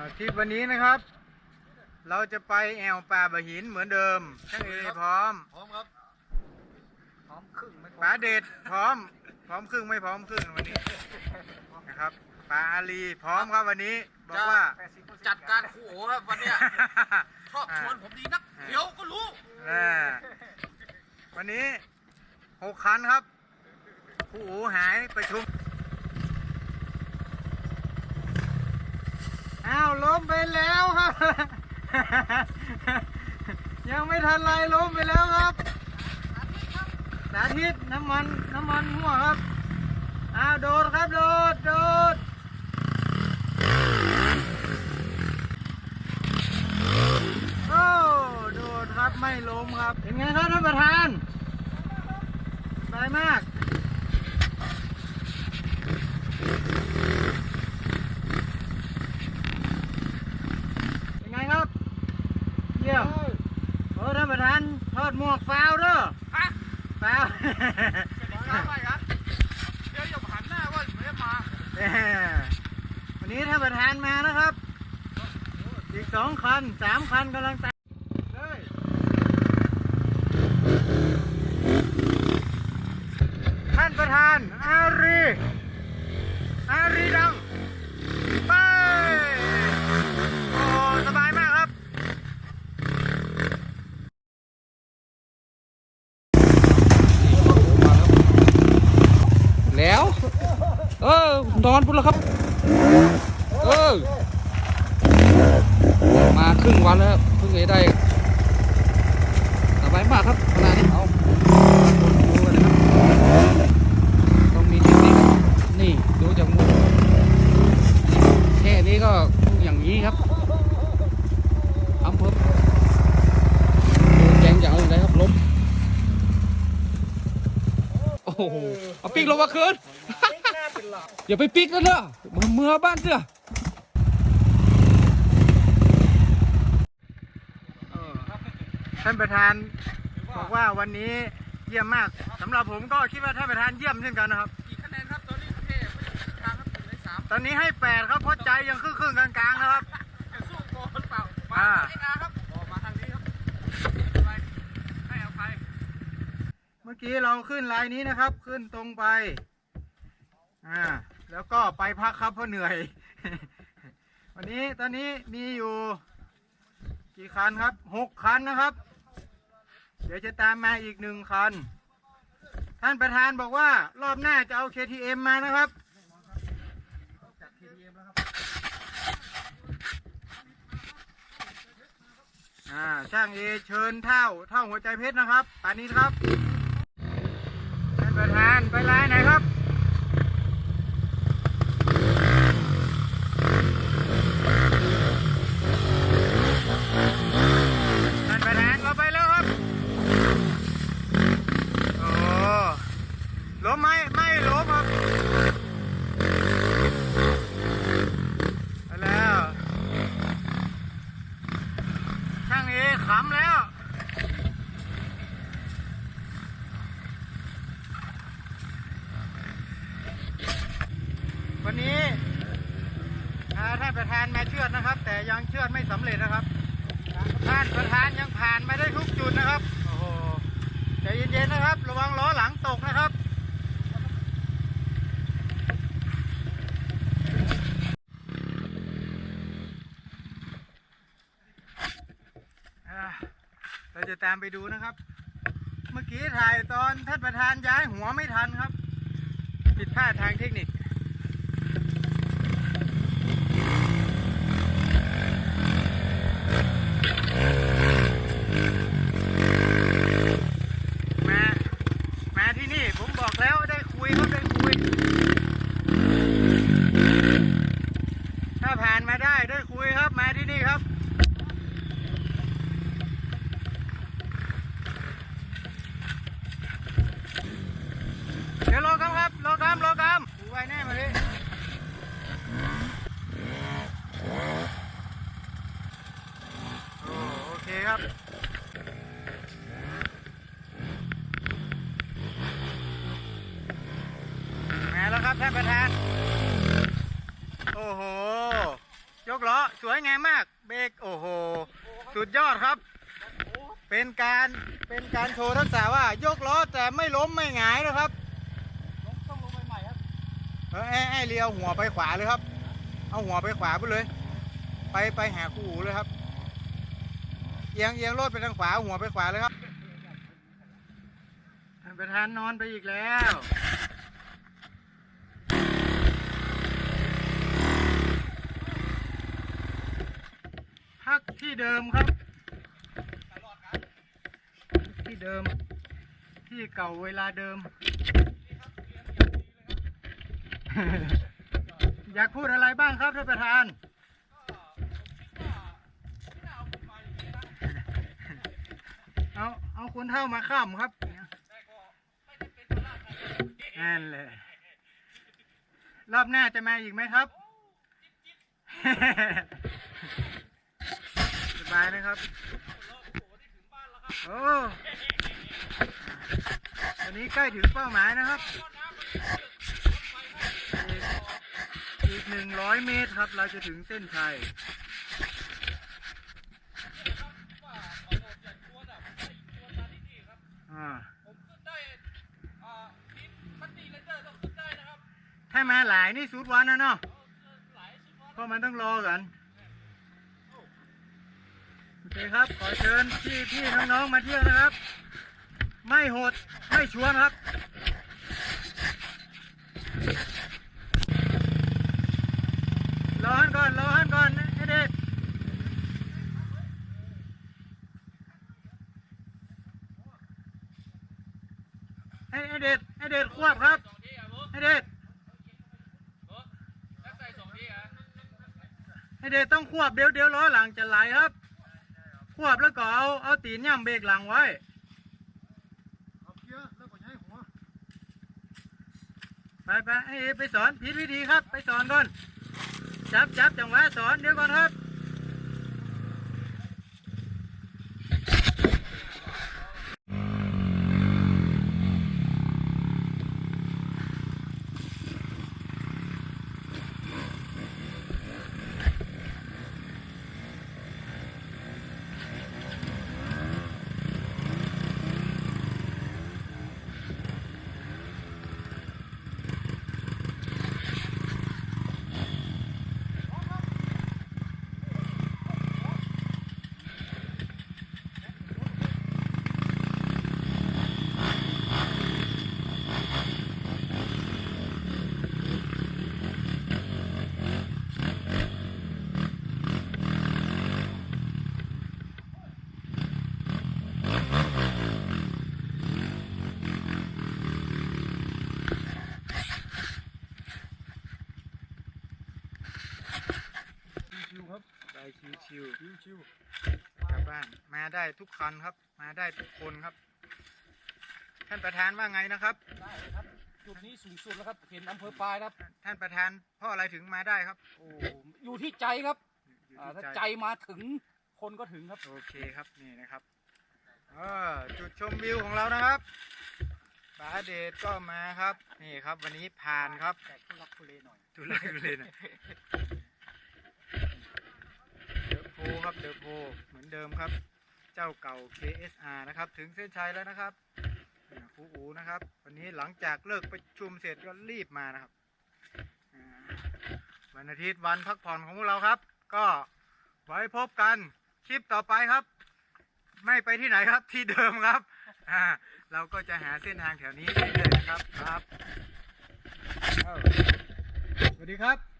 าทริปวันนี้นะครับ เราจะไปแอวป่าบะหินเหมือนเดิมช่างเอพร้อม พร้อมครับ พร้อมครึ่งไม่พร้อมป๋าเด็ดพร้อม พร้อมครึ่งไม่พร้อมครึ่งวันนี้นะครับป๋าอาลีพร้อมครับวันนี้บอกว่า จัดการครูโอครับวันเนี้ยชอบชวนผมดีนัก เดี๋ยวก็รู้ อ่าวันนี้หกคันครับครูอูหายประชุม อ้าวล้มไปแล้วครับ ยังไม่ทันไรล้มไปแล้วครับ สาธิตน้ำมันน้ำมันหัวครับ อ้าวโดดครับโดดโดดโอ้โดดครับไม่ล้มครับ เป็นไงครับท่านประธานสบายมาก เป็นไงครับ เยี่ยมโอ้ท่านประธานทอดหม วกฟาวเด้อฮะฟาวข้าวไปครับเดี๋ยวอย่าหันหน้าว่าไม่ได้มาแหม่วันนี้ท่านประธานมานะครับ อีกสองคันสามคันกำลังตามเลยท่านประธานอารี อารีดัง ไป โอ้ สบายมากครับ แล้ว เอ อนพุ่นแล้วครับ เออ มาครึ่งวันแล้วครับเพิ่งได้สบายมากครับขนาดนี้เอาดูกันนะครับต้องมีนิคครับนี่ดูจากมุมแค่นี้ก็อย่างนี้ครับอำเภอดูแจงอย่างอื่นเลยครับล้มโอ้โหเอาปีกลงมาคืน อย่าไปปีกกันเถอะมือมือบ้านเถอะเออท่านประธานบอกว่าวันนี้เยี่ยมมากสำหรับผมก็คิดว่าท่านประธานเยี่ยมเช่นกันนะครับกี่คะแนนครับตอนนี้เท่ไม่ได้ทางครับหนึ่งในสามตอนนี้ให้แปดครับเพราะใจยังครึ่งๆกลางๆนะครับจะสู้โกหรือเปล่ามาอ่าไอ้นาครับออกมาทางนี้ครับไปให้อภัยเมื่อกี้เราขึ้นลายนี้นะครับ ขึ้นตรงไป อ่าแล้วก็ไปพักครับเพราะเหนื่อย วันนี้ตอนนี้มีอยู่ กี่คันครับหกคันนะครับ เดี๋ยวจะตามมาอีกหนึ่งคัน ท่านประธานบอกว่ารอบหน้าจะเอา KTM มานะครับอ่าช่างเอเชิญเท่าเท่าหัวใจเพชรนะครับปานี้ครับท่านประธานไปร้านไหนครับ ท่านประธานเราไปแล้วครับ โอ้ล้มไหมไม่ล้มครับ ไปแล้ว ช่างเอขำแล้ว วันนี้ท่านประธานมาเชือดนะครับ แต่ยังเชือดไม่สำเร็จนะครับ ท่านประธานยังผ่านมาได้ทุกจุดนะครับ โอ้โหใจเย็นๆนะครับ ระวังล้อหลังตกนะครับ อ่าเราจะตามไปดูนะครับ เมื่อกี้ถ่ายตอนท่านประธานย้ายหัวไม่ทันครับ ผิดพลาดทางเทคนิค มา มาที่นี่ผมบอกแล้วได้คุยครับได้คุย ถ้าผ่านมาได้ได้คุยครับ มาที่นี่ครับ เดี๋ยวรอครับครับรอครับรอครับดูไว้แน่มาดิโอ้โอเคครับมาแล้วครับท่านประธาน โอ้โห ยกล้อสวยงามมาก เบรกโอ้โห สุดยอดครับ เป็นการเป็นการโชว์ทักษะว่ายกล้อแต่ไม่ล้มไม่หงายนะครับต้องลงใหม่ครับ เออไอ้ไอ้เลียวหัวไปขวาเลยครับ เอาหัวไปขวาไปเลย ไปไปหาคู่เลยครับ อียงเอียงรถไปทางขวาหัวไปขวาเลยครับท่านประธานนอนไปอีกแล้วพักที่เดิมครับ ที่เดิม ที่เก่าเวลาเดิม อยากพูดอะไรบ้างครับท่านประธาน เอาคนเท่ามาข้ามครับนั่นเลยรอบหน้าจะมาอีกไหมครับ สบายนะครับ โอ้ตอนนี้ใกล้ถึงเป้าหมายนะครับอีกอีกหนึ่งร้อยเมตรครับ เราจะถึงเส้นชัย อ่าถ้า มาหลายนี่สุดวันนะเนาะเพราะมันต้องรอกันโอเคครับ ขอเชิญพี่พี่น้องๆมาเที่ยวนะครับ ไม่โหดไม่ชวนครับรอหันก่อนรอหันก่อนไอเด็กไอไอเด็ดไอเด็ดควบครับไอเด็ด ให้เด็ดต้องควบเดี๋ยวเดี๋ยวล้อหลังจะไหลครับ ควบแล้วก็เอาเอาตีนย่ำเบรกหลังไว้ไปไปไอเอไปสอนผิดวิธีครับ ไปสอนก่อน จับจับจังหวะสอนเดี๋ยวก่อนครับ ชิวชิวชิวๆกลับบ้านมาได้ทุกคันครับ มาได้ทุกคนครับ ท่านประธานว่าไงนะครับได้เลยครับจุดนี้สูงสุดแล้วครับเห็นอำเภอปลายนะครับ ท่านประธานเพราะอะไรถึงมาได้ครับ โอ้อยู่ที่ใจครับอยู่อ่าที่ถ้าใจใจมาถึงคนก็ถึงครับโอเคครับนี่นะครับเออจุดชมวิวของเรานะครับบาเดชก็มาครับ นี่ครับ วันนี้ผ่านครับแต่ทุลักทุเลหน่อยทุเรศทุเรศนะเดอะโพ ครับเดอะโพเหมือนเดิมครับ เจ้าเก่า KSR นะครับ ถึงเส้นชัยแล้วนะครับอ่าครูอูนะครับ วันนี้หลังจากเลิกประชุมเสร็จก็รีบมานะครับวันอาทิตย์วันพักผ่อนของพวกเราครับ ก็ไว้พบกันคลิปต่อไปครับ ไม่ไปที่ไหนครับที่เดิมครับอ่าเราก็จะหาเส้นทางแถวนี้เรื่อยๆนะครับครับสวัสดีครับ